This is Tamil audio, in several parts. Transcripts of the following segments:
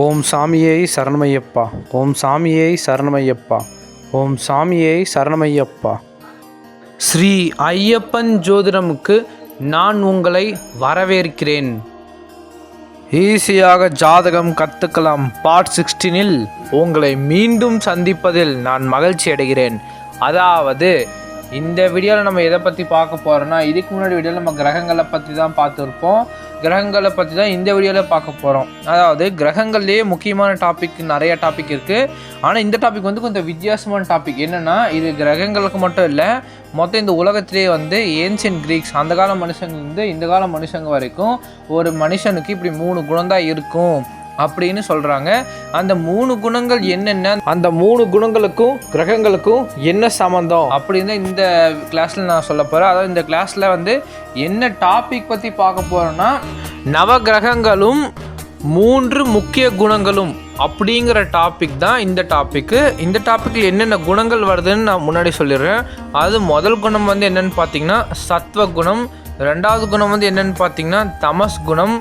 ஓம் சாமியை சரணமையப்பா. ஓம் சாமியை சரணமையப்பா. ஓம் சாமியை சரணமையப்பா. ஸ்ரீ ஐயப்பன் ஜோதிடமுக்கு நான் உங்களை வரவேற்கிறேன். ஈஸியாக ஜாதகம் கற்றுக்கலாம் பார்ட் சிக்ஸ்டீனில் உங்களை மீண்டும் சந்திப்பதில் நான் மகிழ்ச்சி அடைகிறேன். அதாவது இந்த வீடியோவில் நம்ம எதை பற்றி பார்க்க போகிறோன்னா இதுக்கு முன்னாடி வீடியோவில் நம்ம கிரகங்களை பற்றி தான் பார்த்துருப்போம். கிரகங்களை பற்றி தான் இந்த வீடியோவில் பார்க்க போகிறோம் அதாவது கிரகங்கள்லேயே முக்கியமான டாபிக் நிறைய டாபிக் இருக்குது ஆனால் இந்த டாபிக் வந்து கொஞ்சம் வித்தியாசமான டாபிக் என்னென்னா இது கிரகங்களுக்கு மட்டும் இல்லை மொத்தம் இந்த உலகத்திலே வந்து ஏன்சியன் கிரீக்ஸ் அந்த கால மனுஷங்கள்லேருந்து இந்த கால மனுஷங்க வரைக்கும் ஒரு மனுஷனுக்கு இப்படி மூணு குணம் தான் இருக்கும். அப்படின்னு சொல்கிறாங்க அந்த மூணு குணங்கள் என்னென்ன? அந்த மூணு குணங்களுக்கும் கிரகங்களுக்கும் என்ன சம்மந்தம் அப்படின்னு இந்த கிளாஸில் நான் சொல்ல போகிறேன் அதாவது இந்த கிளாஸில் வந்து என்ன டாபிக் பற்றி பார்க்க போகிறோன்னா நவ கிரகங்களும் மூன்று முக்கிய குணங்களும் அப்படிங்கிற டாபிக் தான் இந்த டாப்பிக்கு இந்த டாப்பிக்கில் என்னென்ன குணங்கள் வருதுன்னு நான் முன்னாடி சொல்லிடுறேன். அது முதல் குணம் வந்து என்னென்னு பார்த்தீங்கன்னா சத்வ குணம் ரெண்டாவது குணம் வந்து என்னென்னு பார்த்தீங்கன்னா தமஸ் குணம்.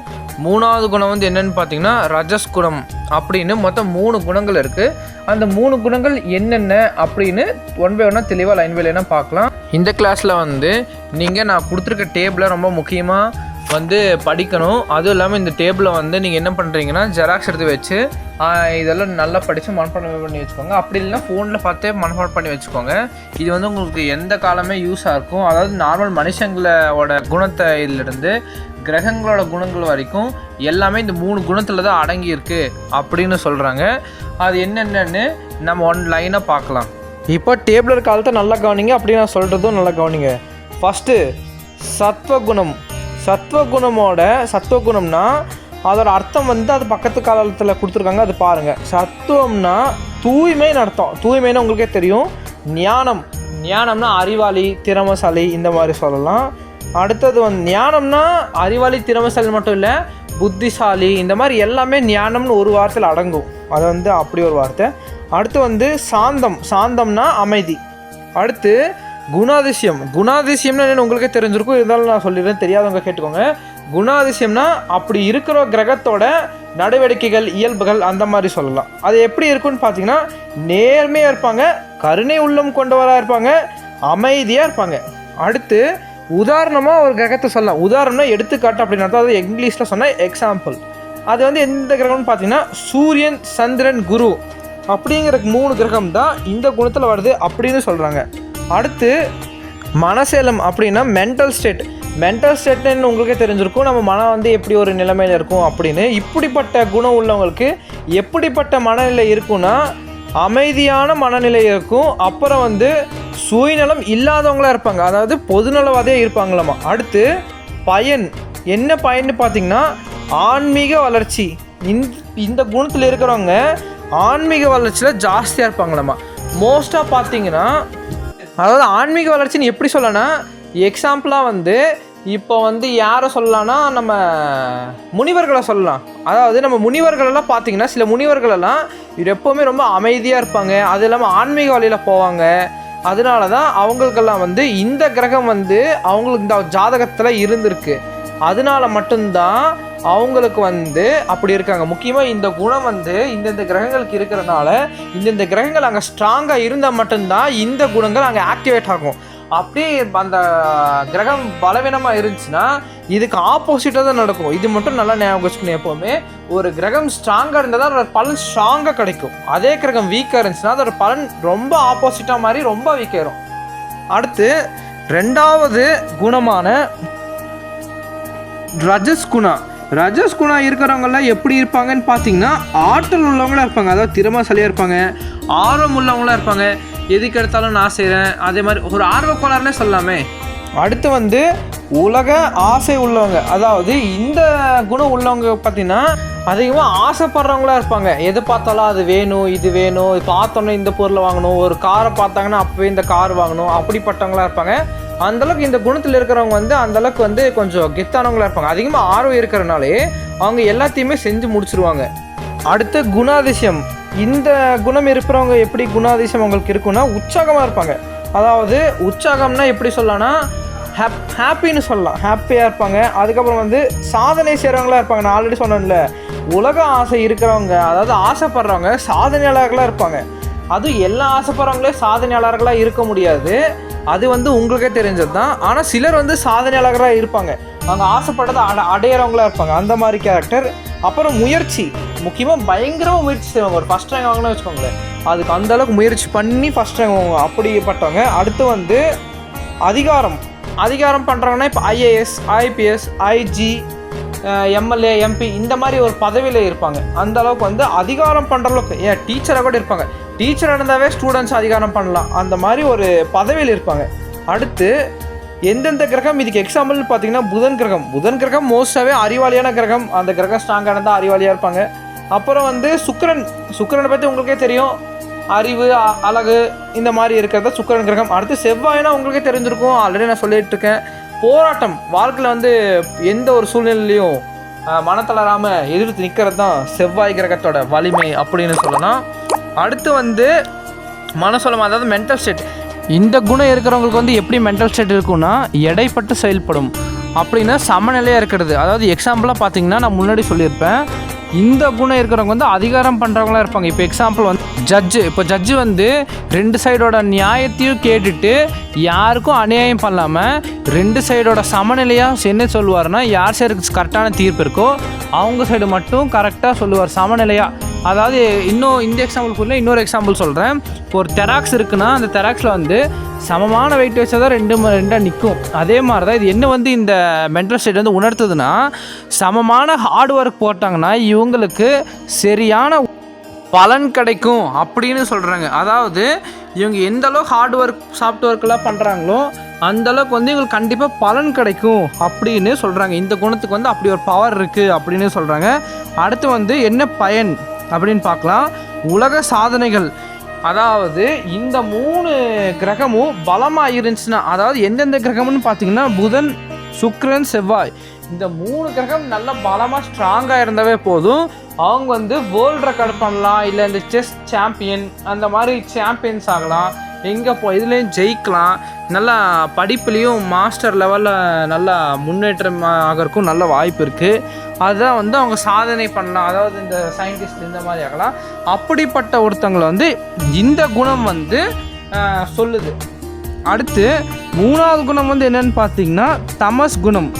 மூணாவது குணம் வந்து என்னென்னு பார்த்தீங்கன்னா ரஜஸ் குணம். அப்படின்னு மொத்தம் மூணு குணங்கள் இருக்குது அந்த மூணு குணங்கள் என்னென்ன அப்படின்னு ஒன் பை ஒன்னாக தெளிவாக லைன் பை லைனாக பார்க்கலாம். இந்த கிளாஸில் வந்து நீங்கள் நான் கொடுத்துருக்க டேபிளை ரொம்ப முக்கியமாக வந்து படிக்கணும். அதுவும் இல்லாமல் இந்த டேபிளை வந்து நீங்கள் என்ன பண்ணுறீங்கன்னா ஜெராக்ஸ் எடுத்து வச்சு இதெல்லாம் நல்லா படித்து மனப்பாடம் பண்ணி வச்சுக்கோங்க. அப்படி இல்லைன்னா ஃபோனில் பார்த்தே மனப்பாடம் பண்ணி வச்சுக்கோங்க. இது வந்து உங்களுக்கு எந்த காலமே யூஸாக இருக்கும். அதாவது நார்மல் மனுஷங்களோட குணத்தை இதிலிருந்து கிரகங்களோட குணங்கள் வரைக்கும் எல்லாமே இந்த மூணு குணத்தில் தான் அடங்கியிருக்கு அப்படின்னு சொல்கிறாங்க அது என்னென்னு நம்ம ஒன் லைனாக பார்க்கலாம். இப்போ டேபிள் காலத்தை நல்லா கவனிங்க. அப்படி நான் சொல்கிறதும் நல்லா கவனிங்க. ஃபஸ்ட்டு சத்வகுணம். சத்வகுணமோட சத்வகுணம்னா அதோட அர்த்தம் வந்து அது பக்கத்து காலத்தில் கொடுத்துருக்காங்க அது பாருங்கள் சத்துவம்னா தூய்மைன்னு அர்த்தம். தூய்மைன்னு உங்களுக்கே தெரியும். ஞானம். ஞானம்னா அறிவாளி திறமசாலி இந்த மாதிரி சொல்லலாம். அடுத்தது வந்து ஞானம்னா அறிவாளி திறமசாலி மட்டும் இல்லை புத்திசாலி இந்த மாதிரி எல்லாமே ஞானம்னு ஒரு வார்த்தையில் அடங்கும். அது வந்து அப்படி ஒரு வார்த்தை. அடுத்து வந்து சாந்தம். சாந்தம்னா அமைதி. அடுத்து குணாதிசயம். குணாதிசயம்னு என்னன்னு உங்களுக்கே தெரிஞ்சிருக்கும். இருந்தாலும் நான் சொல்லிடுறேன். தெரியாதவங்க கேட்டுக்கோங்க. குணாதிசயம்னா அப்படி இருக்கிற கிரகத்தோட நடவடிக்கைகள் இயல்புகள் அந்த மாதிரி சொல்லலாம். அது எப்படி இருக்குன்னு பார்த்தீங்கன்னா நேர்மையாக இருப்பாங்க கருணை உள்ளம் கொண்டவராக இருப்பாங்க அமைதியாக இருப்பாங்க. அடுத்து உதாரணமாக ஒரு கிரகத்தை சொல்லலாம். உதாரணம்னா எடுத்துக்காட்டு அப்படின்னு அர்த்தம். அதாவது இங்கிலீஷில் சொன்னால் எக்ஸாம்பிள் அது வந்து எந்த கிரகம்னு பார்த்தீங்கன்னா சூரியன் சந்திரன் குரு. அப்படிங்கிற மூணு கிரகம் தான் இந்த குணத்தில் வருது அப்படின்னு சொல்கிறாங்க அடுத்து மனசேலம் அப்படின்னா மென்டல் ஸ்டேட் மென்டல் ஸ்டேட்னு உங்களுக்கே தெரிஞ்சிருக்கும். நம்ம மனம் வந்து எப்படி ஒரு நிலைமையில் இருக்கும் அப்படின்னு. இப்படிப்பட்ட குணம் உள்ளவங்களுக்கு எப்படிப்பட்ட மனநிலை இருக்கும்னா அமைதியான மனநிலை இருக்கும். அப்புறம் வந்து சுயநலம் இல்லாதவங்களா இருப்பாங்க. அதாவது பொதுநலவாதே இருப்பாங்களாமா. அடுத்து பயன். என்ன பயன்னு பார்த்தீங்கன்னா ஆன்மீக வளர்ச்சி. இந்த இந்த குணத்தில் இருக்கிறவங்க ஆன்மீக வளர்ச்சியில் ஜாஸ்தியாக இருப்பாங்களாமா. மோஸ்ட்டாக பார்த்தீங்கன்னா அதாவது ஆன்மீக வளர்ச்சின்னு எப்படி சொல்லனா எக்ஸாம்பிளாக வந்து இப்போ வந்து யாரை சொல்லலாம்னா நம்ம முனிவர்களை சொல்லலாம். அதாவது நம்ம முனிவர்களெல்லாம் பார்த்தீங்கன்னா சில முனிவர்களெல்லாம் இது எப்போவுமே ரொம்ப அமைதியாக இருப்பாங்க. அது இல்லாமல் ஆன்மீக வழியில் போவாங்க. அதனால தான் அவங்களுக்கெல்லாம் வந்து இந்த கிரகம் வந்து அவங்களுக்கு இந்த ஜாதகத்தில் இருந்திருக்கு. அதனால மட்டும்தான் அவங்களுக்கு வந்து அப்படி இருக்காங்க. முக்கியமாக இந்த குணம் வந்து இந்தந்த கிரகங்களுக்கு இருக்கிறனால இந்தந்த கிரகங்கள் அங்கே ஸ்ட்ராங்காக இருந்தால் மட்டும்தான் இந்த குணங்கள் அங்கே ஆக்டிவேட் ஆகும். அப்படியே அந்த கிரகம் பலவீனமாக இருந்துச்சுன்னா இதுக்கு ஆப்போசிட்டாக தான் நடக்கும். இது மட்டும் நல்லா ஞாபகம் வச்சுக்கணும் எப்போவுமே. ஒரு கிரகம் ஸ்ட்ராங்காக இருந்தால் தான் அதோட பலன் ஸ்ட்ராங்காக கிடைக்கும். அதே கிரகம் வீக்காக இருந்துச்சுன்னா அதோட பலன் ரொம்ப ஆப்போசிட்டாக மாதிரி ரொம்ப வீக்காயிரும் அடுத்து ரெண்டாவது குணமான ரஜஸ் குணம். ரஜஸ் குணா இருக்கிறவங்கெல்லாம் எப்படி இருப்பாங்கன்னு பார்த்தீங்கன்னா ஆற்றல் உள்ளவங்களா இருப்பாங்க. அதாவது திறமைசாலியாக இருப்பாங்க. ஆர்வம் உள்ளவங்களா இருப்பாங்க. எதுக்கு எடுத்தாலும் நான் செய்கிறேன் அதே மாதிரி ஒரு ஆர்வக்கோளாறுனே சொல்லலாமே. அடுத்து வந்து உலக ஆசை உள்ளவங்க. அதாவது இந்த குணம் உள்ளவங்க பார்த்தீங்கன்னா அதிகமாக ஆசைப்படுறவங்களா இருப்பாங்க. எது பார்த்தாலும் அது வேணும் இது வேணும். இது பார்த்தோன்னே இந்த பொருளை வாங்கணும். ஒரு காரை பார்த்தாங்கன்னா அப்போவே இந்த கார் வாங்கணும். அப்படிப்பட்டவங்களா இருப்பாங்க. அந்தளவுக்கு இந்த குணத்தில் இருக்கிறவங்க வந்து அந்தளவுக்கு வந்து கொஞ்சம் கெத்தானவங்களா இருப்பாங்க. அதிகமாக ஆர்வம் இருக்கிறனாலே அவங்க எல்லாத்தையுமே செஞ்சு முடிச்சிருவாங்க. அடுத்து குணாதிசயம். இந்த குணம் இருக்கிறவங்க எப்படி குணாதிசயம் அவங்களுக்கு இருக்குன்னா உற்சாகமாக இருப்பாங்க. அதாவது உற்சாகம்னா எப்படி சொல்லலாம்னா ஹாப் ஹாப்பின்னு சொல்லலாம். ஹாப்பியாக இருப்பாங்க. அதுக்கப்புறம் வந்து சாதனை செய்கிறவங்களா இருப்பாங்க. நான் ஆல்ரெடி சொன்னேன்ல. உலக ஆசை இருக்கிறவங்க அதாவது ஆசைப்படுறவங்க சாதனையாளர்களாக இருப்பாங்க. அதுவும் எல்லா ஆசைப்படுறவங்களே சாதனையாளர்களாக இருக்க முடியாது. அது வந்து உங்களுக்கே தெரிஞ்சது தான் ஆனால் சிலர் வந்து சாதனையாளர்களாக இருப்பாங்க. அவங்க ஆசைப்பட்டதை அட அடையிறவங்களாக இருப்பாங்க. அந்த மாதிரி கேரக்டர் அப்புறம் முயற்சி. முக்கியமாக பயங்கரமாக முயற்சி செய்வாங்க. ஒரு ஃபஸ்ட் ரேங்க் வாங்கினா வச்சுக்கோங்களேன். அதுக்கு அந்தளவுக்கு முயற்சி பண்ணி ஃபஸ்ட் ரேங்க் வாங்குவாங்க. அப்படிப்பட்டவங்க. அடுத்து வந்து அதிகாரம். அதிகாரம் பண்ணுறாங்கன்னா இப்போ IAS IPS IG MLA MP இந்த மாதிரி ஒரு பதவியில் இருப்பாங்க. அந்த அளவுக்கு வந்து அதிகாரம் பண்ணுற அளவுக்கு ஏன் டீச்சராக கூட இருப்பாங்க. டீச்சராக இருந்தாவே ஸ்டூடெண்ட்ஸ் அதிகாரம் பண்ணலாம். அந்த மாதிரி ஒரு பதவியில் இருப்பாங்க. அடுத்து எந்தெந்த கிரகம்? இதுக்கு எக்ஸாம்பிள் பார்த்தீங்கன்னா புதன் கிரகம். புதன் கிரகம் மோஸ்டாகவே அறிவாளியான கிரகம். அந்த கிரகம் ஸ்ட்ராங்காக இருந்தால் அறிவாளியாக இருப்பாங்க. அப்புறம் வந்து சுக்கரன். சுக்கரனை பற்றி உங்களுக்கே தெரியும். அறிவு அ- அழகு இந்த மாதிரி இருக்கிறத சுக்கிரன் கிரகம். அடுத்து செவ்வாய்னா உங்களுக்கே தெரிஞ்சிருக்கும். ஆல்ரெடி நான் சொல்லிட்டு இருக்கேன். போராட்டம். வாழ்க்கையில் வந்து எந்த ஒரு சூழ்நிலையிலையும் மனத்தளராமல் எதிர்த்து நிற்கிறது தான் செவ்வாய் கிரகத்தோட வலிமை அப்படின்னு சொல்லலாம். அடுத்து வந்து மனசோலம் அதாவது மென்டல் ஸ்டேட் இந்த குணம் இருக்கிறவங்களுக்கு வந்து எப்படி மென்டல் ஸ்டேட் இருக்கும்னா எடைப்பட்டு செயல்படும். அப்படின்னா சமநிலையாக இருக்கிறது. அதாவது எக்ஸாம்பிளாக பார்த்தீங்கன்னா நான் முன்னாடி சொல்லியிருப்பேன். இந்த குணம் இருக்கிறவங்க வந்து அதிகாரம் பண்ணுறவங்களா இருப்பாங்க. இப்போ எக்ஸாம்பிள் வந்து ஜட்ஜு இப்போ ஜட்ஜு வந்து ரெண்டு சைடோட நியாயத்தையும் கேட்டுட்டு யாருக்கும் அநியாயம் பண்ணாமல் ரெண்டு சைடோட சமநிலையாக என்ன சொல்லுவார்னா யார் சைடு கரெக்டான தீர்ப்பு இருக்கோ அவங்க சைடு மட்டும் கரெக்டாக சொல்லுவார். சமநிலையாக அதாவது இன்னும் இந்த எக்ஸாம்பிள் சொல்லல இன்னொரு எக்ஸாம்பிள் சொல்கிறேன் இப்போ ஒரு தெராக்ஸ் இருக்குன்னா அந்த தெராக்ஸில் வந்து சமமான வெயிட் வச்சா தான் ரெண்டு ரெண்டாக நிற்கும் அதே மாதிரி தான் இது என்ன வந்து இந்த மென்டல் ஸ்டேட் வந்து உணர்த்துதுன்னா சமமான ஹார்ட் ஒர்க் போட்டாங்கன்னா இவங்களுக்கு சரியான பலன் கிடைக்கும் அப்படின்னு சொல்கிறாங்க அதாவது இவங்க எந்த அளவுக்கு ஹார்ட் ஒர்க் சாஃப்ட் ஒர்க்கெல்லாம் பண்ணுறாங்களோ அந்தளவுக்கு வந்து இவங்களுக்கு கண்டிப்பாக பலன் கிடைக்கும் அப்படின்னு சொல்கிறாங்க இந்த குணத்துக்கு வந்து அப்படி ஒரு பவர் இருக்குது அப்படின்னு சொல்கிறாங்க அடுத்து வந்து என்ன பயன்? அப்படின்னு பார்க்கலாம். உலக சாதனைகள். அதாவது இந்த மூணு கிரகமும் பலமாக இருந்துச்சுன்னா அதாவது எந்தெந்த கிரகம்னு பார்த்தீங்கன்னா புதன் சுக்ரன் செவ்வாய். இந்த மூணு கிரகம் நல்ல பலமாக ஸ்ட்ராங்காக இருந்தாவே போதும். அவங்க வந்து வேர்ல்டு ரெக்கார்ட் பண்ணலாம். இல்லை இந்த செஸ் சாம்பியன் அந்த மாதிரி சாம்பியன்ஸ் ஆகலாம். எங்கே போ இதுலேயும் ஜெயிக்கலாம். நல்லா படிப்புலேயும் மாஸ்டர் லெவலில் நல்லா முன்னேற்றம் ஆகிறதுக்கும் நல்ல வாய்ப்பு இருக்குது அதுதான் வந்து அவங்க சாதனை பண்ணலாம். அதாவது இந்த சயின்டிஸ்ட் இந்த மாதிரி ஆகலாம். அப்படிப்பட்ட ஒருத்தங்களை வந்து இந்த குணம் வந்து சொல்லுது. அடுத்து மூணாவது குணம் வந்து என்னன்னு பார்த்தீங்கன்னா தமஸ் குணம்.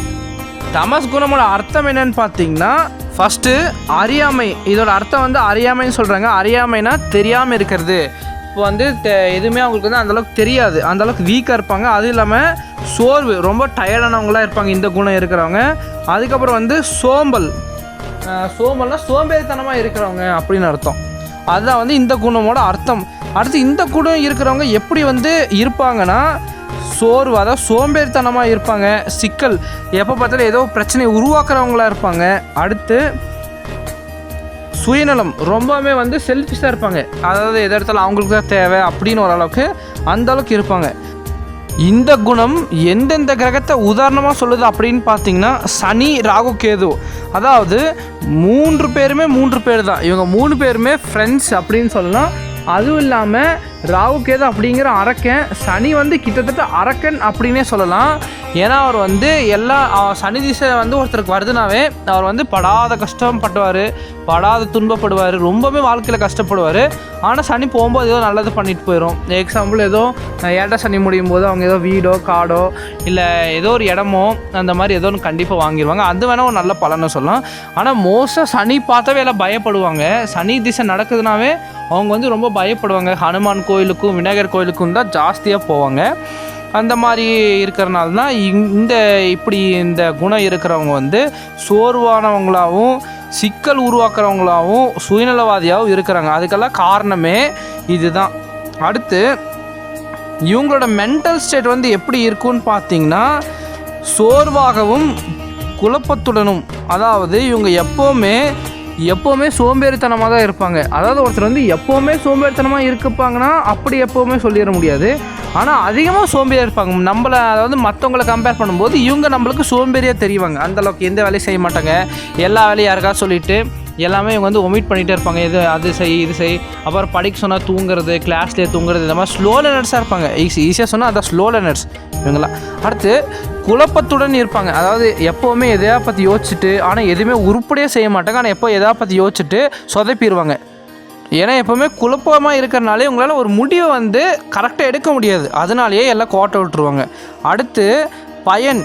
தமஸ் குணமோட அர்த்தம் என்னன்னு பார்த்தீங்கன்னா ஃபஸ்ட்டு அறியாமை. இதோட அர்த்தம் வந்து அறியாமைன்னு சொல்கிறாங்க அறியாமைனா தெரியாமல் இருக்கிறது. இப்போ வந்து தெ- எதுவுமே அவங்களுக்கு வந்து அந்தளவுக்கு தெரியாது. அந்தளவுக்கு வீக்காக இருப்பாங்க. அதுவும் இல்லாமல் சோர்வு. ரொம்ப டயர்டானவங்களாக இருப்பாங்க. இந்த குணம் இருக்கிறவங்க. அதுக்கப்புறம் வந்து சோம்பல். சோம்பல்னால் சோம்பேறித்தனமாக இருக்கிறவங்க அப்படின்னு அர்த்தம். அதுதான் வந்து இந்த குணமோட அர்த்தம். அடுத்து இந்த குணம் இருக்கிறவங்க எப்படி வந்து இருப்பாங்கன்னா சோர்வு அதாவது சோம்பேறித்தனமாக இருப்பாங்க சிக்கல். எப்போ பார்த்தாலும் ஏதோ பிரச்சனையை உருவாக்குறவங்களா இருப்பாங்க. அடுத்து சுயநலம். ரொம்பவுமே வந்து செல்ஃபிஷாக இருப்பாங்க. அதாவது எது இடத்துல அவங்களுக்கு தான் தேவை அப்படின்னு ஓரளவுக்கு அந்த அளவுக்கு இருப்பாங்க. இந்த குணம் எந்தெந்த கிரகத்தை உதாரணமாக சொல்லுது அப்படின்னு பார்த்தீங்கன்னா சனி ராகு கேது. அதாவது மூன்று பேருமே மூன்று பேர் தான் இவங்க மூணு பேருமே ஃப்ரெண்ட்ஸ் அப்படின்னு சொல்லலாம். அதுவும் இல்லாமல் ராகு கேது அப்படிங்கிற அரக்கன் சனி வந்து கிட்டத்தட்ட அரக்கன் அப்படின்னே சொல்லலாம். ஏன்னா அவர் வந்து எல்லா சனி திசை வந்து ஒருத்தருக்கு வருதுனாவே அவர் வந்து படாத கஷ்டப்பட்டுவார் படாத துன்பப்படுவார் ரொம்பவே வாழ்க்கையில் கஷ்டப்படுவார். ஆனால் சனி போகும்போது ஏதோ நல்லது பண்ணிட்டு போயிடும் எக்ஸாம்பிள் ஏதோ அஹ், சனி முடியும் போது அவங்க ஏதோ வீடோ காடோ இல்லை ஏதோ ஒரு இடமோ அந்த மாதிரி ஏதோ ஒன்று கண்டிப்பாக வாங்கிடுவாங்க அது வேணால் ஒரு நல்ல பலனை சொல்லலாம். ஆனால் மோஸ்ட்டாக சனி பார்த்தாவே எல்லாம் பயப்படுவாங்க. சனி திசை நடக்குதுனாவே அவங்க வந்து ரொம்ப பயப்படுவாங்க. ஹனுமான் கோயிலுக்கும் விநாயகர் கோயிலுக்கும் தான் ஜாஸ்தியாக போவாங்க. அந்த மாதிரி இருக்கிறனால தான் இந்த இப்படி இந்த குணம் இருக்கிறவங்க வந்து சோர்வானவங்களாகவும் சிக்கல் உருவாக்குறவங்களாகவும் சுயநலவாதியாகவும் இருக்கிறாங்க. அதுக்கெல்லாம் காரணமே இதுதான். அடுத்து இவங்களோட மென்டல் ஸ்டேட் வந்து எப்படி இருக்கும்னு பார்த்தீங்கன்னா சோர்வாகவும் குழப்பத்துடனும். அதாவது இவங்க எப்போவுமே எப்போவுமே சோம்பேறித்தனமாக தான் இருப்பாங்க. அதாவது ஒருத்தர் வந்து எப்போவுமே சோம்பேறித்தனமாக இருப்பாங்கன்னா அப்படி எப்போவுமே சொல்லிட முடியாது. ஆனால் அதிகமாக சோம்பேறியாக இருப்பாங்க. நம்மளை அதாவது மற்றவங்களை கம்பேர் பண்ணும்போது இவங்க நம்மளுக்கு சோம்பேறியாக தெரிவாங்க. அந்தளவுக்கு எந்த வேலையும் செய்ய மாட்டாங்க. எல்லா வேலையும் யாருக்கா சொல்லிவிட்டு எல்லாமே இவங்க வந்து ஒமிட் பண்ணிகிட்டே இருப்பாங்க. இது அது செய் இது செய். அப்புறம் படிக்க சொன்னால் தூங்குறது கிளாஸ்லேயே தூங்குறது இந்த மாதிரி ஸ்லோ லேர்னர்ஸாக இருப்பாங்க. ஈஸி ஈஸியாக சொன்னால் அதான் ஸ்லோ லேர்னர்ஸ் இவங்களாம் அடுத்து குழப்பத்துடன் இருப்பாங்க. அதாவது எப்போவுமே எதையா பற்றி யோசிச்சுட்டு ஆனால் எதுவுமே உருப்படியாக செய்ய மாட்டாங்க. ஆனால் எப்போ எதா பற்றி யோசிச்சுட்டு சொதப்பிடுவாங்க. ஏன்னா எப்போவுமே குழப்பமாக இருக்கிறனாலே உங்களால் ஒரு முடிவை வந்து கரெக்டாக எடுக்க முடியாது. அதனாலேயே எல்லாம் கோட்டை விட்டுருவாங்க. அடுத்து பயன்.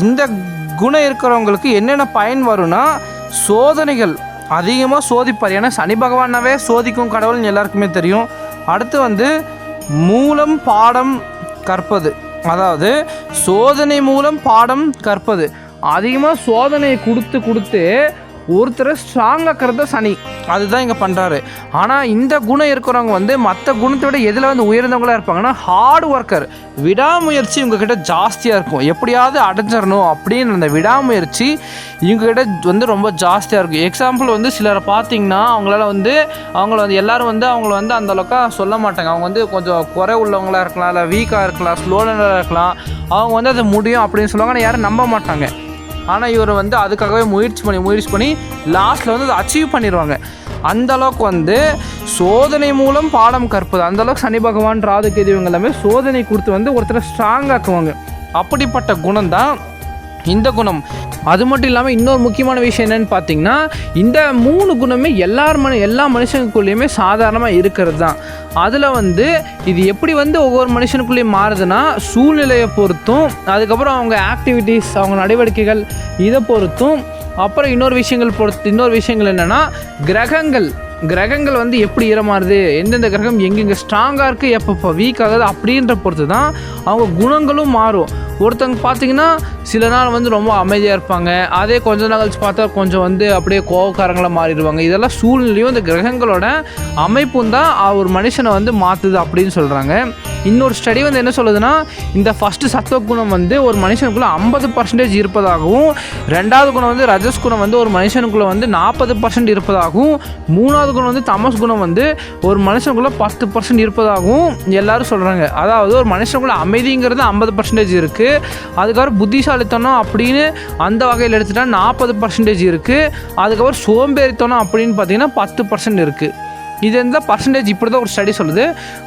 இந்த குணம் இருக்கிறவங்களுக்கு என்னென்ன பயன் வரும்னா சோதனைகள். அதிகமாக சோதிப்பார். ஏன்னா சனி பகவானாவே சோதிக்கும் கடவுள்னு எல்லாருக்குமே தெரியும். அடுத்து வந்து மூலம் பாடம் கற்பது. அதாவது சோதனை மூலம் பாடம் கற்பது. அதிகமாக சோதனையை கொடுத்து கொடுத்து ஒருத்தரை ஸ்ட்ராங்காக்கிறத சனி. அதுதான் இங்கே பண்ணுறாரு ஆனால் இந்த குணம் இருக்கிறவங்க வந்து மற்ற குணத்தை விட எதில் வந்து உயர்ந்தவங்களா இருப்பாங்கன்னா ஹார்ட் ஒர்க்கர் விடாமுயற்சி இவங்கக்கிட்ட ஜாஸ்தியாக இருக்கும். எப்படியாவது அடைஞ்சிடணும் அப்படின்னு அந்த விடாமுயற்சி இவங்ககிட்ட வந்து ரொம்ப ஜாஸ்தியாக இருக்கும். எக்ஸாம்பிள் வந்து சிலரை பார்த்தீங்கன்னா அவங்களால வந்து அவங்கள வந்து எல்லோரும் வந்து அவங்கள வந்து அந்த அளவுக்கா சொல்ல மாட்டாங்க. அவங்க வந்து கொஞ்சம் குறை உள்ளவங்களா இருக்கலாம் இல்லை வீக்காக இருக்கலாம் ஸ்லோலனாக இருக்கலாம். அவங்க வந்து அது முடியும் அப்படின்னு சொல்லுவாங்க. ஆனால் யாரும் நம்ப மாட்டாங்க. ஆனால் இவர் வந்து அதுக்காகவே முயற்சி பண்ணி முயற்சி பண்ணி லாஸ்ட்டில் வந்து அதை அச்சீவ் பண்ணிடுவாங்க. அந்த அளவுக்கு வந்து சோதனை மூலம் பாடம் கற்பது. அந்த அளவுக்கு சனி பகவான் ராதுகேது இவங்க எல்லாமே சோதனை கொடுத்து வந்து ஒருத்தரை ஸ்ட்ராங் ஆக்குவாங்க. அப்படிப்பட்ட குணம் தான் இந்த குணம். அது மட்டும் இல்லாமல் இன்னொரு முக்கியமான விஷயம் என்னன்னு பார்த்தீங்கன்னா இந்த மூணு குணமே எல்லார் மனு எல்லா மனுஷனுக்குள்ளேயுமே சாதாரணமாக இருக்கிறது தான் அதில் வந்து இது எப்படி வந்து ஒவ்வொரு மனுஷனுக்குள்ளேயும் மாறுதுன்னா சூழ்நிலையை பொறுத்தும் அதுக்கப்புறம் அவங்க ஆக்டிவிட்டீஸ் அவங்க நடவடிக்கைகள் இதை பொறுத்தும் அப்புறம் இன்னொரு விஷயங்கள் பொறுத்து இன்னொரு விஷயங்கள் என்னென்னா கிரகங்கள். கிரகங்கள் வந்து எப்படி ஈரமாறுது எந்தெந்த கிரகம் எங்கெங்கே ஸ்ட்ராங்காக இருக்குது எப்போ வீக் ஆகுது அப்படின்ற பொறுத்து தான் அவங்க குணங்களும் மாறும். ஒருத்தவங்க பார்த்தீங்கன்னா சில நாள் வந்து ரொம்ப அமைதியாக இருப்பாங்க. அதே கொஞ்ச நாள் கழிச்சு பார்த்தா கொஞ்சம் வந்து அப்படியே கோவக்காரங்களாக மாறிடுவாங்க. இதெல்லாம் சூழ்நிலையும் இந்த கிரகங்களோட அமைப்பும் தான் ஒரு மனுஷனை வந்து மாற்றுது அப்படின்னு சொல்கிறாங்க இன்னொரு ஸ்டடி வந்து என்ன சொல்லுதுன்னா இந்த ஃபஸ்ட்டு சத்துவ குணம் வந்து ஒரு மனுஷனுக்குள்ளே ஐம்பது பர்சன்டேஜ் இருப்பதாகவும் ரெண்டாவது குணம் வந்து ரஜஸ் குணம் வந்து ஒரு மனுஷனுக்குள்ளே வந்து நாற்பது பர்சன்ட் இருப்பதாகவும் மூணாவது குணம் வந்து தமஸ் குணம் வந்து ஒரு மனுஷனுக்குள்ளே பத்து பர்சன்ட் இருப்பதாகவும் எல்லாரும் சொல்கிறாங்க அதாவது ஒரு மனுஷனுக்குள்ள அமைதிங்கிறது ஐம்பது பர்சன்டேஜ் இருக்குது அதுக்கப்புறம் புத்திசாலித்தனம் அப்படின்னு அந்த வகையில் எடுத்துட்டால் நாற்பது பர்சன்டேஜ் இருக்குது அதுக்கப்புறம் சோம்பேறித்தனம் அப்படின்னு பார்த்தீங்கன்னா பத்து பர்சன்ட் இருக்குது இது இந்த பர்சன்டேஜ் இப்படி தான் ஒரு ஸ்டடி சொல்லுது.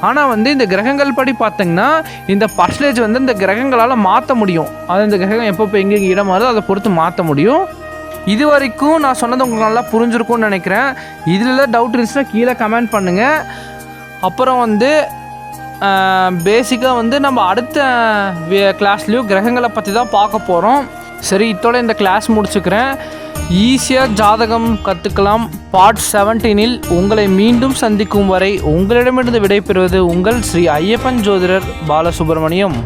ஆனால் வந்து இந்த கிரகங்கள் படி பார்த்தீங்கன்னா இந்த பர்சன்டேஜ் வந்து இந்த கிரகங்களால் மாற்ற முடியும். அது இந்த கிரகம் எப்போ எப்போ எங்கே இடம் மாறுதோ அதை பொறுத்து மாற்ற முடியும். இது வரைக்கும் நான் சொன்னது உங்களுக்கு நல்லா புரிஞ்சிருக்கும்னு நினைக்கிறேன். இதில் டவுட் இருந்துச்சுன்னா கீழே கமெண்ட் பண்ணுங்கள் அப்புறம் வந்து பேசிக்காக வந்து நம்ம அடுத்த கிளாஸ்லேயும் கிரகங்களை பற்றி தான் பார்க்க போகிறோம் சரி இத்தோட இந்த கிளாஸ் முடிச்சுக்கிறேன். ஈஸியாக ஜாதகம் கற்றுக்கலாம் பார்ட் செவன்டீனில் உங்களை மீண்டும் சந்திக்கும் வரை உங்களிடமிருந்து விடைபெறுவது உங்கள் ஸ்ரீ ஐயப்பன் ஜோதிடர் பாலசுப்ரமணியம்.